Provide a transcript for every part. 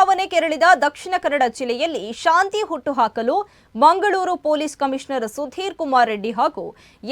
ಸಂಭಾವನೆ ಕೆರಳಿದ ದಕ್ಷಿಣ ಕನ್ನಡ ಜಿಲ್ಲೆಯಲ್ಲಿ ಶಾಂತಿ ಹುಟ್ಟುಹಾಕಲು ಮಂಗಳೂರು ಪೊಲೀಸ್ ಕಮಿಷನರ್ ಸುಧೀರ್ ಕುಮಾರ್ ರೆಡ್ಡಿ ಹಾಗೂ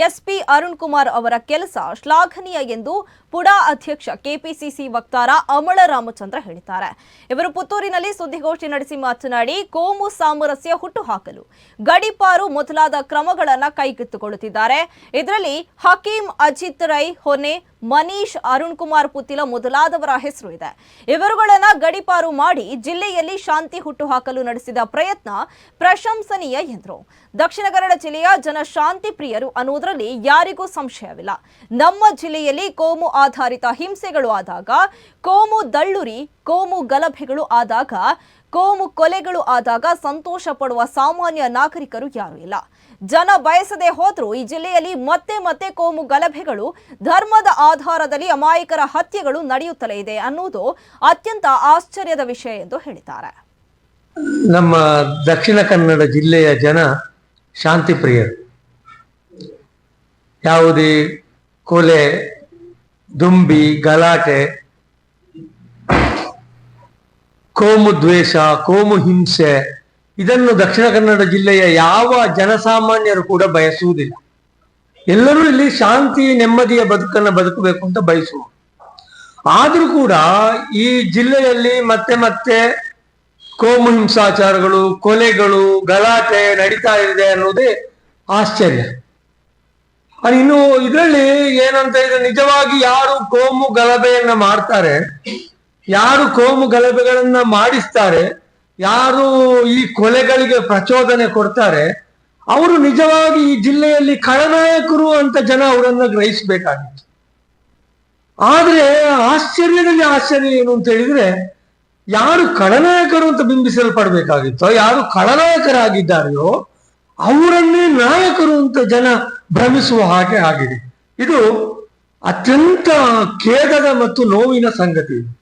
ಎಸ್ಪಿ ಅರುಣ್ ಕುಮಾರ್ ಅವರ ಕೆಲಸ ಶ್ಲಾಘನೀಯ ಎಂದು ಪುಡಾ ಅಧ್ಯಕ್ಷ ಕೆಪಿಸಿಸಿ ವಕ್ತಾರ ಅಮಳ ರಾಮಚಂದ್ರ ಹೇಳಿದ್ದಾರೆ. ಇವರು ಪುತ್ತೂರಿನಲ್ಲಿ ಸುದ್ದಿಗೋಷ್ಠಿ ನಡೆಸಿ ಮಾತನಾಡಿ, ಕೋಮು ಸಾಮರಸ್ಯ ಹುಟ್ಟುಹಾಕಲು ಗಡಿಪಾರು ಮೊದಲಾದ ಕ್ರಮಗಳನ್ನು ಕೈಗೆತ್ತಿಕೊಳ್ಳುತ್ತಿದ್ದಾರೆ. ಇದರಲ್ಲಿ ಹಕೀಂ ಅಜಿತ್ ರೈ ಹೊನೆ ಮನೀಶ್ ಅರುಣ್ ಕುಮಾರ್ ಪುತಿಲ ಮೊದಲಾದವರ ಹೆಸರು ಇದೆ. ಇವರುಗಳನ್ನ ಗಡಿಪಾರು ಮಾಡಿ ಜಿಲ್ಲೆಯಲ್ಲಿ ಶಾಂತಿ ಹುಟ್ಟುಹಾಕಲು ನಡೆಸಿದ ಪ್ರಯತ್ನ ಪ್ರಶಂಸನೀಯ ಎಂದರು. ದಕ್ಷಿಣ ಕನ್ನಡ ಜಿಲ್ಲೆಯ ಜನ ಶಾಂತಿ ಪ್ರಿಯರು ಅನ್ನುವುದರಲ್ಲಿ ಯಾರಿಗೂ ಸಂಶಯವಿಲ್ಲ. ನಮ್ಮ ಜಿಲ್ಲೆಯಲ್ಲಿ ಕೋಮು ಆಧಾರಿತ ಹಿಂಸೆಗಳು ಆದಾಗ, ಕೋಮು ದಳ್ಳುರಿ, ಕೋಮು ಗಲಭೆಗಳು ಆದಾಗ ಕೋಮು ಕೊಲೆಗಳು ಆದಾಗ ಸಂತೋಷ ಪಡುವ ಸಾಮಾನ್ಯ ನಾಗರಿಕರು ಯಾರೂ ಇಲ್ಲ. ಜನ ಬಯಸದೆ ಹೋದ್ರೂ ಈ ಜಿಲ್ಲೆಯಲ್ಲಿ ಮತ್ತೆ ಮತ್ತೆ ಕೋಮು ಗಲಭೆಗಳು, ಧರ್ಮದ ಆಧಾರದಲ್ಲಿ ಅಮಾಯಕರ ಹತ್ಯೆಗಳು ನಡೆಯುತ್ತಲೇ ಇದೆ ಅನ್ನುವುದು ಅತ್ಯಂತ ಆಶ್ಚರ್ಯದ ವಿಷಯ ಎಂದು ಹೇಳಿದ್ದಾರೆ. ನಮ್ಮ ದಕ್ಷಿಣ ಕನ್ನಡ ಜಿಲ್ಲೆಯ ಜನ ಶಾಂತಿ ಪ್ರಿಯರು. ಯಾವುದೇ ಕೊಲೆ, ದುಂಬಿ, ಗಲಾಟೆ ಕೋಮು ದ್ವೇಷ, ಕೋಮು ಹಿಂಸೆ, ಇದನ್ನು ದಕ್ಷಿಣ ಕನ್ನಡ ಜಿಲ್ಲೆಯ ಯಾವ ಜನಸಾಮಾನ್ಯರು ಕೂಡ ಬಯಸುವುದಿಲ್ಲ. ಎಲ್ಲರೂ ಇಲ್ಲಿ ಶಾಂತಿ, ನೆಮ್ಮದಿಯ ಬದುಕನ್ನು ಬದುಕಬೇಕು ಅಂತ ಬಯಸುವ. ಆದ್ರೂ ಕೂಡ ಈ ಜಿಲ್ಲೆಯಲ್ಲಿ ಮತ್ತೆ ಮತ್ತೆ ಕೋಮು ಹಿಂಸಾಚಾರಗಳು, ಕೊಲೆಗಳು, ಗಲಾಟೆ ನಡೀತಾ ಇದೆ ಅನ್ನೋದೇ ಆಶ್ಚರ್ಯ. ಇನ್ನು ಇದರಲ್ಲಿ ಏನಂತ ಇದ್ರೆ ನಿಜವಾಗಿ ಯಾರು ಕೋಮು ಗಲಭೆಯನ್ನ ಮಾಡ್ತಾರೆ ಯಾರು ಕೋಮು ಗಲಭೆಗಳನ್ನ ಮಾಡಿಸ್ತಾರೆ, ಯಾರು ಈ ಕೊಲೆಗಳಿಗೆ ಪ್ರಚೋದನೆ ಕೊಡ್ತಾರೆ, ಅವರು ನಿಜವಾಗಿ ಈ ಜಿಲ್ಲೆಯಲ್ಲಿ ಖಳನಾಯಕರು ಅಂತ ಜನ ಅವರನ್ನ ಗ್ರಹಿಸಬೇಕಾಗಿತ್ತು. ಆದ್ರೆ ಆಶ್ಚರ್ಯದಲ್ಲಿ ಆಶ್ಚರ್ಯ ಏನು ಅಂತ ಹೇಳಿದ್ರೆ, ಯಾರು ಖಳನಾಯಕರು ಅಂತ ಬಿಂಬಿಸಲ್ಪಡ್ಬೇಕಾಗಿತ್ತೋ, ಯಾರು ಖಳನಾಯಕರಾಗಿದ್ದಾರೆಯೋ, ಅವರನ್ನೇ ನಾಯಕರು ಅಂತ ಜನ ಭ್ರಮಿಸುವ ಹಾಗೆ ಆಗಿದೆ. ಇದು ಅತ್ಯಂತ ಖೇದದ ಮತ್ತು ನೋವಿನ ಸಂಗತಿ.